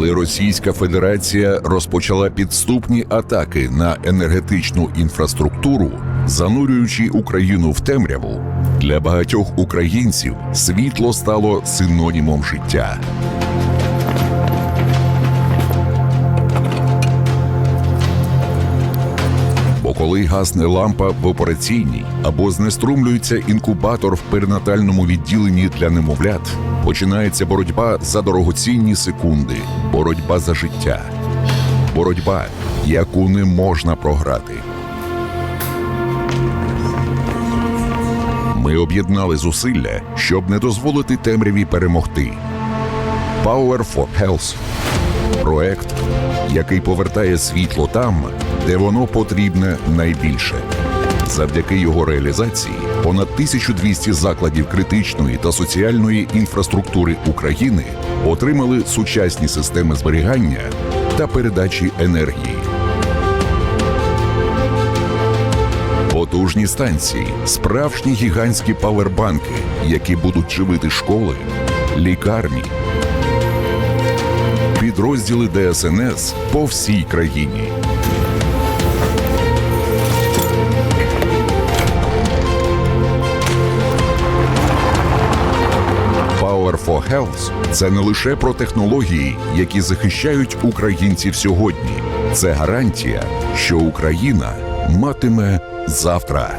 Коли Російська Федерація розпочала підступні атаки на енергетичну інфраструктуру, занурюючи Україну в темряву, для багатьох українців світло стало синонімом життя. Коли гасне лампа в операційній або знеструмлюється інкубатор в перинатальному відділенні для немовлят, починається боротьба за дорогоцінні секунди, боротьба за життя, боротьба, яку не можна програти. Ми об'єднали зусилля, щоб не дозволити темряві перемогти. Power for Health – проект, який повертає світло там, де воно потрібне найбільше. Завдяки його реалізації понад 1200 закладів критичної та соціальної інфраструктури України отримали сучасні системи зберігання та передачі енергії. Потужні станції, справжні гігантські павербанки, які будуть живити школи, лікарні, підрозділи ДСНС по всій країні. Power for Health – це не лише про технології, які захищають українців сьогодні. Це гарантія, що Україна матиме завтра.